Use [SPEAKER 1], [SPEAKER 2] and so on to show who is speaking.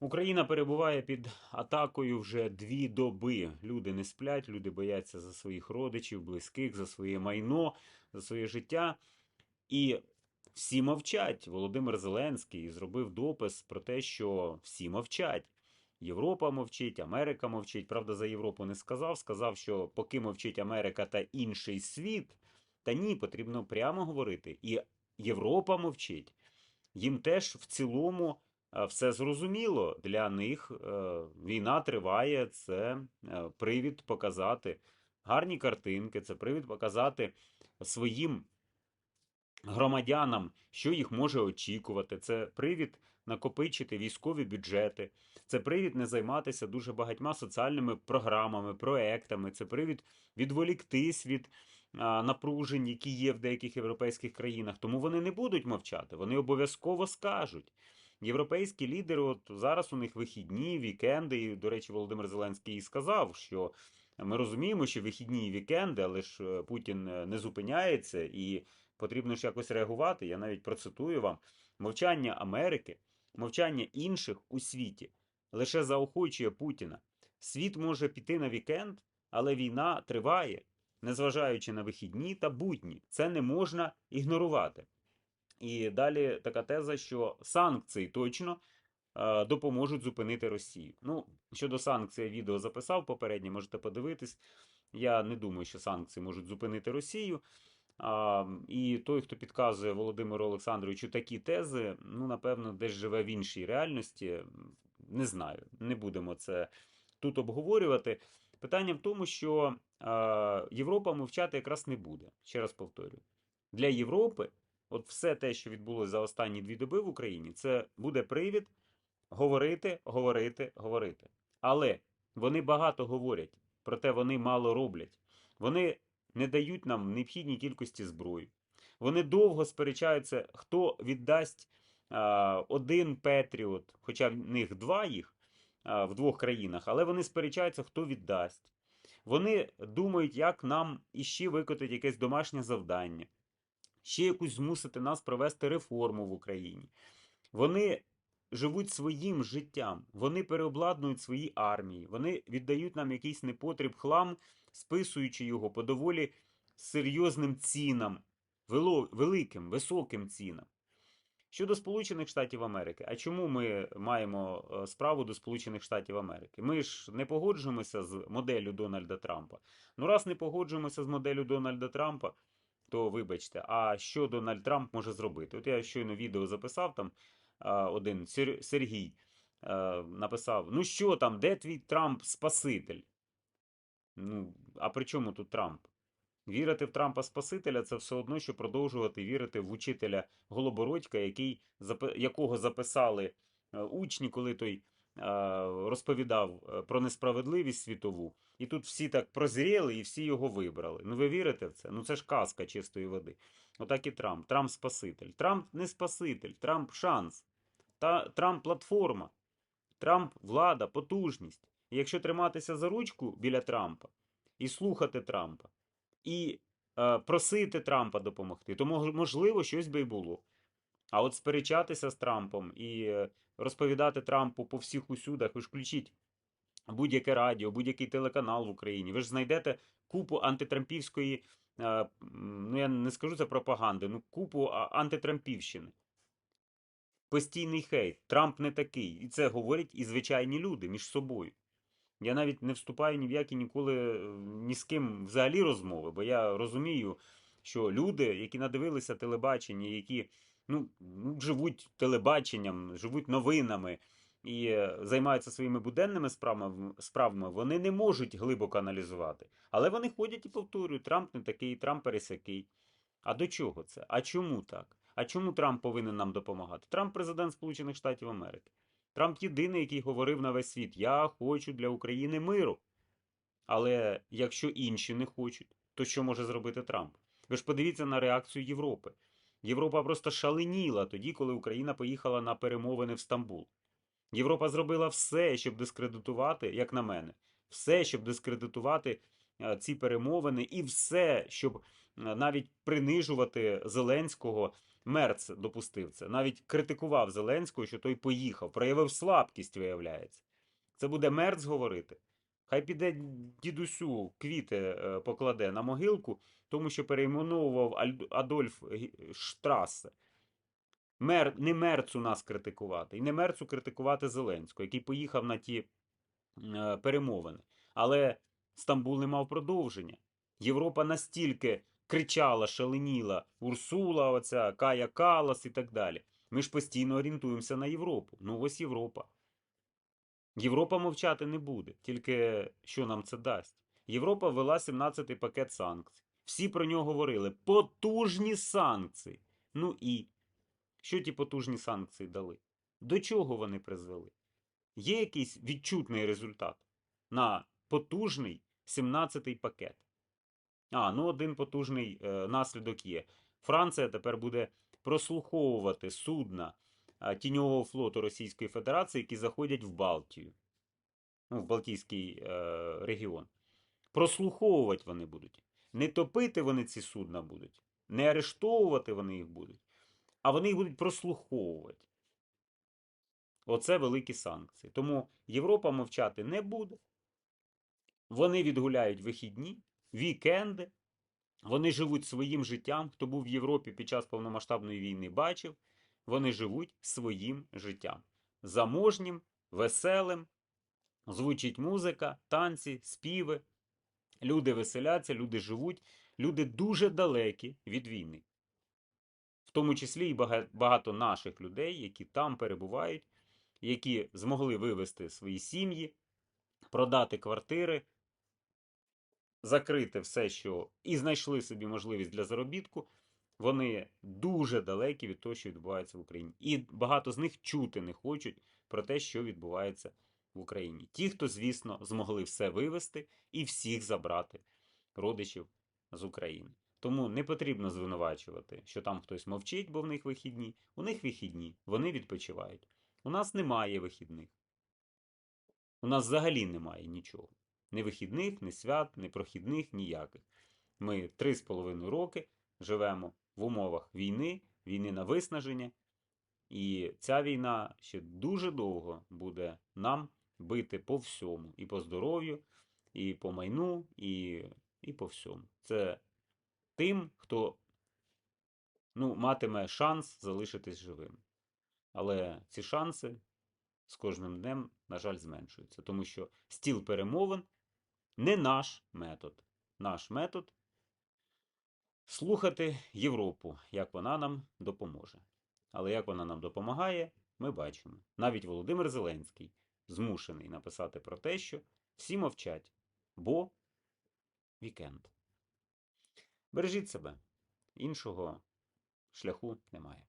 [SPEAKER 1] Україна перебуває під атакою вже дві доби. Люди не сплять, люди бояться за своїх родичів, близьких, за своє майно, за своє життя. І всі мовчать. Володимир Зеленський зробив допис про те, що всі мовчать. Європа мовчить, Америка мовчить. Правда, за Європу не сказав. Сказав, що поки мовчить Америка та інший світ, та ні, потрібно прямо говорити. І Європа мовчить. Їм теж в цілому все зрозуміло. Для них е, війна триває. Це е, привід показати гарні картинки, це привід показати своїм громадянам, що їх може очікувати. Це привід накопичити військові бюджети. Це привід не займатися дуже багатьма соціальними програмами, проектами. Це привід відволіктись від напружень, які є в деяких європейських країнах. Тому вони не будуть мовчати. Вони обов'язково скажуть. Європейські лідери, от зараз у них вихідні, вікенди. І, до речі, Володимир Зеленський сказав, що ми розуміємо, що вихідні і вікенди, але ж е, Путін е, не зупиняється і потрібно ж якось реагувати. Я навіть процитую вам: мовчання Америки, мовчання інших у світі лише заохочує Путіна. Світ може піти на вікенд, але війна триває, незважаючи на вихідні та будні. Це не можна ігнорувати. І далі така теза, що санкції точно е, допоможуть зупинити Росію. Ну, щодо санкцій, я відео записав попереднє, можете подивитись. Я не думаю, що санкції можуть зупинити Росію. А, і той, хто підказує Володимиру Олександровичу такі тези, ну, напевно, десь живе в іншій реальності. Не знаю, не будемо це тут обговорювати. Питання в тому, що а, Європа мовчати якраз не буде. Ще раз повторюю. Для Європи, от все те, що відбулося за останні дві доби в Україні, це буде привід говорити, говорити, говорити. Але вони багато говорять, проте вони мало роблять. Вони не дають нам необхідній кількості зброї. Вони довго сперечаються, хто віддасть а, один Петріот, хоча в них два їх а, в двох країнах, але вони сперечаються, хто віддасть. Вони думають, як нам іще викотати якесь домашнє завдання, ще якусь змусити нас провести реформу в Україні. Вони живуть своїм життям, вони переобладнують свої армії, вони віддають нам якийсь непотріб хлам, списуючи його по доволі серйозним цінам, великим, високим цінам. Щодо Сполучених Штатів Америки, а чому ми маємо е, справу до Сполучених Штатів Америки? Ми ж не погоджуємося з моделлю Дональда Трампа. Ну, раз не погоджуємося з моделлю Дональда Трампа, то вибачте, а що Дональд Трамп може зробити? От я щойно відео записав там один Сергій е, написав: Ну що там, де твій Трамп Спаситель? Ну, а при чому тут Трамп? Вірити в Трампа Спасителя це все одно, що продовжувати вірити в учителя Голобородька, який, якого записали е, учні, коли той розповідав е, про несправедливість світову. І тут всі так прозріли і всі його вибрали. Ну ви вірите в це? Ну це ж казка чистої води. Отак і Трамп. Трамп Спаситель. Трамп не Спаситель, Трамп шанс. Та, Трамп платформа. Трамп влада, потужність. І якщо триматися за ручку біля Трампа і слухати Трампа, і е, просити Трампа допомогти, то можливо щось би і було. А от сперечатися з Трампом і е, розповідати Трампу по всіх усюдах, ви ж включіть будь-яке радіо, будь-який телеканал в Україні. Ви ж знайдете купу антитрампівської, е, ну я не скажу це пропаганди, ну купу антитрампівщини. Постійний хейт. Трамп не такий. І це говорять і звичайні люди між собою. Я навіть не вступаю ні в які ніколи е, ні з ким взагалі розмови, бо я розумію, що люди, які надивилися телебачення, які ну, живуть телебаченням, живуть новинами і е, займаються своїми буденними справами, вони не можуть глибоко аналізувати. Але вони ходять і повторюють: Трамп не такий, Трамп пересякий. А до чого це? А чому так? А чому Трамп повинен нам допомагати? Трамп президент Сполучених Штатів Америки. Трамп єдиний, який говорив на весь світ: Я хочу для України миру. Але якщо інші не хочуть, то що може зробити Трамп? Ви ж подивіться на реакцію Європи. Європа просто шаленіла тоді, коли Україна поїхала на перемовини в Стамбул. Європа зробила все, щоб дискредитувати, як на мене, все, щоб дискредитувати е, ці перемовини, і все, щоб е, навіть принижувати Зеленського Мерц допустив це. Навіть критикував Зеленського, що той поїхав, проявив слабкість, виявляється. Це буде Мерц говорити. Хай піде дідусю квіти е, покладе на могилку, тому що перейменовував Адольф Штрасе. Мер, не Мерцу нас критикувати, і не Мерцу критикувати Зеленського, який поїхав на ті е, перемовини. Але Стамбул не мав продовження. Європа настільки кричала, шаленіла, Урсула, оця Кая Калас і так далі. Ми ж постійно орієнтуємося на Європу. Ну ось Європа. Європа мовчати не буде, тільки що нам це дасть. Європа ввела 17-й пакет санкцій. Всі про нього говорили. Потужні санкції. Ну і що ті потужні санкції дали? До чого вони призвели? Є якийсь відчутний результат на потужний 17-й пакет. А, ну один потужний е, наслідок є. Франція тепер буде прослуховувати судна тіньового флоту Російської Федерації, які заходять в Балтію, ну, в Балтійський е, регіон. Прослуховувати вони будуть. Не топити вони ці судна будуть, не арештовувати вони їх будуть, а вони їх будуть прослуховувати. Оце великі санкції. Тому Європа мовчати не буде. Вони відгуляють вихідні, вікенди. Вони живуть своїм життям. Хто був в Європі під час повномасштабної війни, бачив. Вони живуть своїм життям. Заможнім, веселим. Звучить музика, танці, співи. Люди веселяться, люди живуть, люди дуже далекі від війни. В тому числі і багато наших людей, які там перебувають, які змогли вивезти свої сім'ї, продати квартири, закрити все, що і знайшли собі можливість для заробітку, вони дуже далекі від того, що відбувається в Україні. І багато з них чути не хочуть про те, що відбувається в Україні. Ті, хто, звісно, змогли все вивезти і всіх забрати родичів з України. Тому не потрібно звинувачувати, що там хтось мовчить, бо в них вихідні. У них вихідні, вони відпочивають. У нас немає вихідних. У нас взагалі немає нічого. Ні вихідних, ні свят, ні прохідних, ніяких. Ми три з половиною роки живемо в умовах війни, війни на виснаження. І ця війна ще дуже довго буде нам бити по всьому. І по здоров'ю, і по майну, і, і по всьому. Це тим, хто ну, матиме шанс залишитись живим. Але ці шанси з кожним днем, на жаль, зменшуються. Тому що стіл перемовин не наш метод. Наш метод слухати Європу, як вона нам допоможе. Але як вона нам допомагає, ми бачимо. Навіть Володимир Зеленський змушений написати про те, що всі мовчать, бо вікенд. Бережіть себе, іншого шляху немає.